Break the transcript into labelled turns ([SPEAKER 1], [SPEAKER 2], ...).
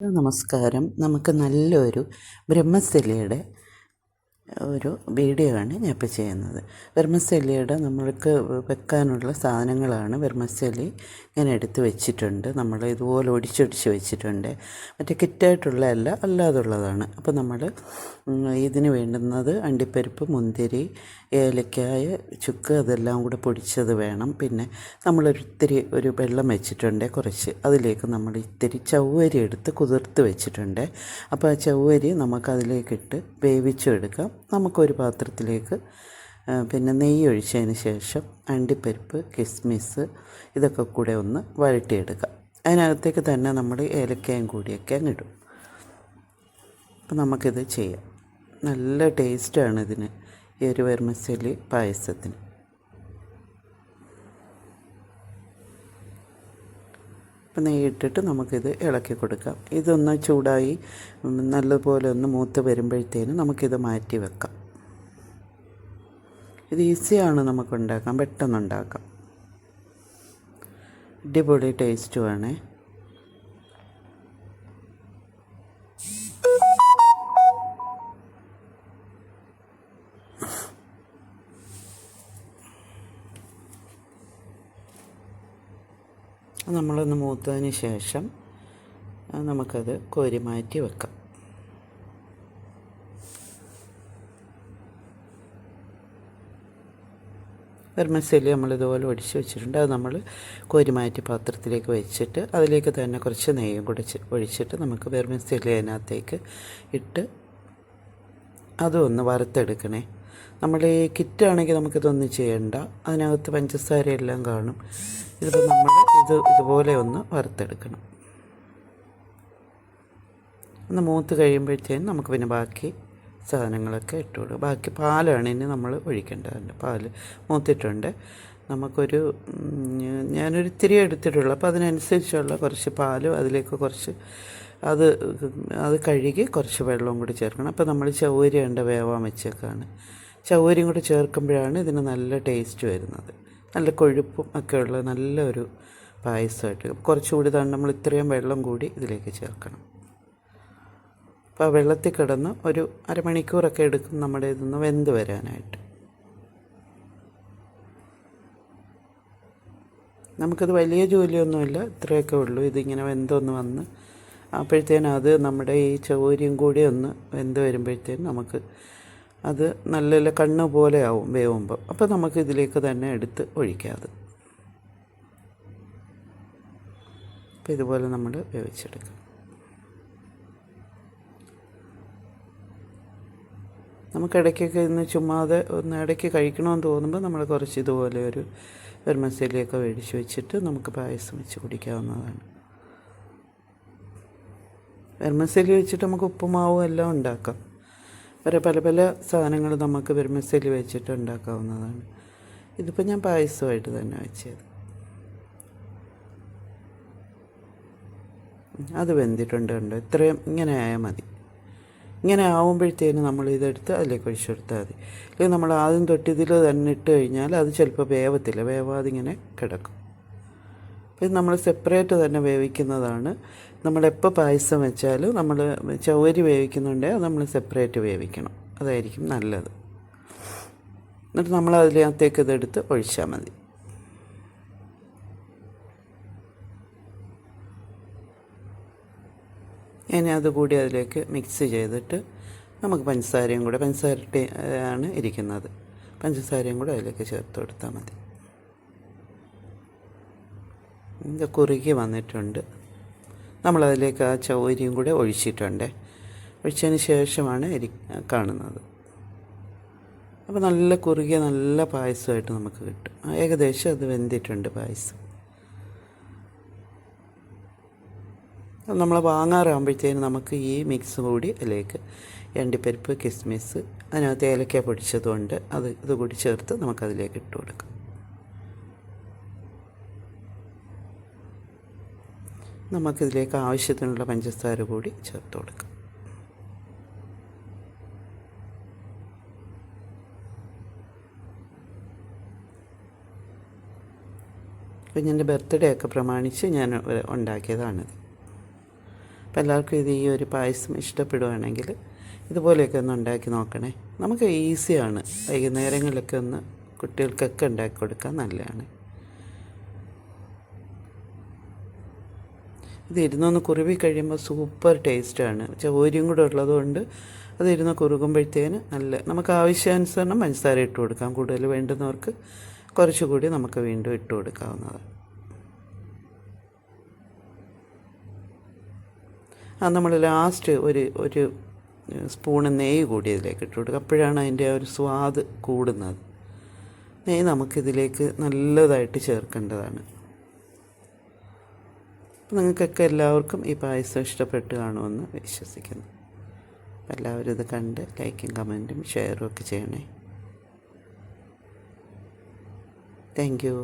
[SPEAKER 1] നമസ്കാരം. നമുക്ക് നല്ലൊരു ബ്രഹ്മസ്ഥലിയുടെ ഒരു വീഡിയോ ആണ് ഞാൻ ഇപ്പോൾ ചെയ്യുന്നത്. വെർമസെല്ലിയുടെ നമ്മൾക്ക് വെക്കാനുള്ള സാധനങ്ങളാണ് വെർമസെല്ലി ഞാൻ എടുത്ത് വെച്ചിട്ടുണ്ട്. നമ്മൾ ഇതുപോലെ ഒടിച്ചൊടിച്ച് വെച്ചിട്ടുണ്ട്. മറ്റേ കിറ്റായിട്ടുള്ള അല്ല അല്ലാതുള്ളതാണ്. അപ്പോൾ നമ്മൾ ഇതിന് വേണ്ടുന്നത് അണ്ടിപ്പരിപ്പ് മുന്തിരി ഏലക്കായ ചുക്ക് അതെല്ലാം കൂടെ പൊടിച്ചത് വേണം. പിന്നെ നമ്മളൊരിത്തിരി ഒരു വെള്ളം വെച്ചിട്ടുണ്ട് കുറച്ച്. അതിലേക്ക് നമ്മൾ ഇത്തിരി ചവ്വരി എടുത്ത് കുതിർത്ത് വെച്ചിട്ടുണ്ട്. അപ്പോൾ ആ ചവ്വരി നമുക്കതിലേക്കിട്ട് വേവിച്ചെടുക്കാം. നമുക്കൊരു പാത്രത്തിലേക്ക് പിന്നെ നെയ്യ് ഒഴിച്ചതിന് ശേഷം അണ്ടിപ്പരിപ്പ് കിസ്മിസ് ഇതൊക്കെ കൂടെ ഒന്ന് വഴട്ടിയെടുക്കാം അതിനകത്തേക്ക് തന്നെ നമ്മൾ ഏലക്കയും കൂടിയൊക്കെ ഇടും. അപ്പം നമുക്കിത് ചെയ്യാം. നല്ല ടേസ്റ്റാണ് ഇതിന്. ഈ ഒരു വെർമസലി പായസത്തിന്. അപ്പം നെയ്യിട്ടിട്ട് നമുക്കിത് ഇളക്കി കൊടുക്കാം. ഇതൊന്ന് ചൂടായി നല്ലതുപോലെ ഒന്ന് മൂത്ത് വരുമ്പോഴത്തേനും നമുക്കിത് മാറ്റി വെക്കാം. ഇത് ഈസിയാണ് നമുക്ക് ഉണ്ടാക്കാം പെട്ടെന്ന് ഉണ്ടാക്കാം അടിപൊളി ടേസ്റ്റുമാണേ നമ്മളൊന്ന് മൂത്തതിന് ശേഷം നമുക്കത് കോരി മാറ്റി വെക്കാം. വെർമസേലി നമ്മളിതുപോലെ ഒടിച്ച് വെച്ചിട്ടുണ്ട്. അത് നമ്മൾ കോരി മാറ്റി പാത്രത്തിലേക്ക് വെച്ചിട്ട് അതിലേക്ക് തന്നെ കുറച്ച് നെയ്യും കൂടെ ഒഴിച്ചിട്ട് നമുക്ക് വെർമസേലി അതിനകത്തേക്ക് ഇട്ട് അതും ഒന്ന് വറുത്തെടുക്കണേ. നമ്മൾ ഈ കിറ്റാണെങ്കിൽ നമുക്കിതൊന്നും ചെയ്യണ്ട. അതിനകത്ത് പഞ്ചസാര എല്ലാം കാണും. ഇതിപ്പോൾ നമ്മൾ ഇത് ഇതുപോലെ ഒന്ന് വറുത്തെടുക്കണം. ഒന്ന് മൂത്ത് കഴിയുമ്പോഴത്തേനും നമുക്ക് പിന്നെ ബാക്കി സാധനങ്ങളൊക്കെ ഇട്ട് കൊടുക്കും. ബാക്കി പാലാണ് ഇനി നമ്മൾ ഒഴിക്കേണ്ടതുണ്ട്. പാൽ മൂത്തിട്ടുണ്ട്. നമുക്കൊരു ഞാനൊരു ഇത്തിരി എടുത്തിട്ടുള്ളൂ. അപ്പോൾ അതിനനുസരിച്ചുള്ള കുറച്ച് പാലും അതിലേക്ക് കുറച്ച് അത് അത് കഴുകി കുറച്ച് വെള്ളവും കൂടി ചേർക്കണം. അപ്പോൾ നമ്മൾ ചൗരി ഉണ്ട് വേവാൻ വെച്ചേക്കാണ്. ചൗരിയും കൂടി ചേർക്കുമ്പോഴാണ് ഇതിന് നല്ല ടേസ്റ്റ് വരുന്നത്. നല്ല കൊഴുപ്പും ഉള്ള നല്ലൊരു പായസമായിട്ട് കുറച്ചുകൂടി തന്നെ നമ്മൾ ഇത്രയും വെള്ളം കൂടി ഇതിലേക്ക് ചേർക്കണം. അപ്പോൾ ആ വെള്ളത്തിൽ കിടന്ന് ഒരു അരമണിക്കൂറൊക്കെ എടുക്കും നമ്മുടെ ഇതൊന്ന് വെന്ത് വരാനായിട്ട്. നമുക്കത് വലിയ ജോലിയൊന്നുമില്ല ഇത്രയൊക്കെ ഉള്ളൂ. ഇതിങ്ങനെ വെന്തൊന്ന് വന്ന് അപ്പോഴത്തേനും അത് നമ്മുടെ ഈ ചോരിയും കൂടി ഒന്ന് വെന്ത് വരുമ്പോഴത്തേനും നമുക്ക് അത് നല്ല കണ്ണ് പോലെ ആവും വേവുമ്പോൾ അപ്പോൾ നമുക്ക് ഇതിലേക്ക് തന്നെ എടുത്ത് ഒഴിക്കാതെ. അപ്പോൾ ഇതുപോലെ നമ്മൾ വേവിച്ചെടുക്കാം നമുക്ക് ഇടയ്ക്കൊക്കെ ഇന്ന് ചുമ്മാതെ ഒന്ന് ഇടയ്ക്ക് കഴിക്കണമെന്ന് തോന്നുമ്പോൾ നമ്മൾ കുറച്ച് ഇതുപോലെ ഒരു ഒരു മേടിച്ച് വെച്ചിട്ട് നമുക്ക് പായസം വെച്ച് കുടിക്കാവുന്നതാണ്. വെർമസേലി വെച്ചിട്ട് നമുക്ക് ഉപ്പുമാവും എല്ലാം ഉണ്ടാക്കാം. വേറെ പല പല സാധനങ്ങൾ നമുക്ക് വെർമസേലി വെച്ചിട്ട് ഉണ്ടാക്കാവുന്നതാണ്. ഇതിപ്പോൾ ഞാൻ പായസമായിട്ട് തന്നെ വെച്ചത്. അത് വെന്തിട്ടുണ്ട് കണ്ടോ? ഇത്രയും ഇങ്ങനെ ആയാൽ മതി. ഇങ്ങനെ ആവുമ്പോഴത്തേനും നമ്മൾ ഇതെടുത്ത് അതിലേക്ക് ഒഴിച്ചു കൊടുത്താൽ മതി. അല്ലെങ്കിൽ നമ്മൾ ആദ്യം തൊട്ട് ഇതിൽ തന്നെ ഇട്ട് കഴിഞ്ഞാൽ അത് ചിലപ്പോൾ വേവത്തില്ല. വേവാതെ ഇങ്ങനെ കിടക്കും. അപ്പം നമ്മൾ സെപ്പറേറ്റ് തന്നെ വേവിക്കുന്നതാണ്. നമ്മളെപ്പോൾ പായസം വെച്ചാലും നമ്മൾ ചവരി വേവിക്കുന്നുണ്ടേ അത് നമ്മൾ സെപ്പറേറ്റ് വേവിക്കണം. അതായിരിക്കും നല്ലത്. എന്നിട്ട് നമ്മൾ അതിനകത്തേക്ക് ഇതെടുത്ത് ഒഴിച്ചാൽ മതി. ഇനി അതുകൂടി അതിലേക്ക് മിക്സ് ചെയ്തിട്ട് നമുക്ക് പഞ്ചസാരയും കൂടെ പഞ്ചസാര ആണ് ഇരിക്കുന്നത്. പഞ്ചസാരയും കൂടെ അതിലേക്ക് ചേർത്ത് കൊടുത്താൽ മതി. ഇത് കുറുകി വന്നിട്ടുണ്ട്. നമ്മളതിലേക്ക് ആ ചൗരിയും കൂടെ ഒഴിച്ചിട്ടുണ്ട്. ഒഴിച്ചതിന് ശേഷമാണ് ഇരി കാണുന്നത്. അപ്പോൾ നല്ല കുറുകിയ നല്ല പായസമായിട്ട് നമുക്ക് കിട്ടും. ഏകദേശം അത് വെന്തിട്ടുണ്ട് പായസം. നമ്മൾ വാങ്ങാറാകുമ്പോഴത്തേന് നമുക്ക് ഈ മിക്സ് കൂടി അതിലേക്ക് എണ്ടിപ്പരിപ്പ് കിസ്മിസ് അതിനകത്ത് ഏലക്ക പൊടിച്ചതുകൊണ്ട് അത് ഇത് കൂടി ചേർത്ത് നമുക്കതിലേക്ക് ഇട്ട് കൊടുക്കാം. നമുക്കിതിലേക്ക് ആവശ്യത്തിനുള്ള പഞ്ചസാര കൂടി ചേർത്ത് കൊടുക്കാം. കുഞ്ഞിന്റെ ബർത്ത്ഡേ ഒക്കെ പ്രമാണിച്ച് ഞാൻ ഉണ്ടാക്കിയതാണിത്. അപ്പോൾ എല്ലാവർക്കും ഇത് ഈ ഒരു പായസം ഇഷ്ടപ്പെടുവാണെങ്കിൽ ഇതുപോലെയൊക്കെ ഒന്ന് ഉണ്ടാക്കി നോക്കണേ. നമുക്ക് ഈസിയാണ്. വൈകുന്നേരങ്ങളിലൊക്കെ ഒന്ന് കുട്ടികൾക്കൊക്കെ ഉണ്ടാക്കി കൊടുക്കാൻ നല്ലതാണ്. ഇത് ഇരുന്നൊന്ന് കുറുവി കഴിയുമ്പോൾ സൂപ്പർ ടേസ്റ്റാണ്. ചോരിയും കൂടെ ഉള്ളതുകൊണ്ട് അത് ഇരുന്ന് കുറുകുമ്പോഴത്തേന് നല്ല നമുക്ക് ആവശ്യാനുസരണം പഞ്ചസാര ഇട്ട് കൊടുക്കാം. കൂടുതൽ വേണ്ടുന്നവർക്ക് കുറച്ചുകൂടി നമുക്ക് വീണ്ടും ഇട്ട് കൊടുക്കാവുന്നതാണ്. അത് നമ്മൾ ലാസ്റ്റ് ഒരു ഒരു സ്പൂണ് നെയ്യ് കൂടി ഇതിലേക്ക് ഇട്ട് കൊടുക്കുക. അപ്പോഴാണ് അതിന്റെ ഒരു സ്വാദ് കൂടുന്നത്. നെയ്യ് നമുക്കിതിലേക്ക് നല്ലതായിട്ട് ചേർക്കേണ്ടതാണ്. നിങ്ങൾക്കൊക്കെ എല്ലാവർക്കും ഈ പായസം ഇഷ്ടപ്പെട്ട് കാണുമെന്ന് വിശ്വസിക്കുന്നു. എല്ലാവരും ഇത് കണ്ട് ലൈക്കും കമന്റും ഷെയറും ഒക്കെ ചെയ്യണേ. Thank you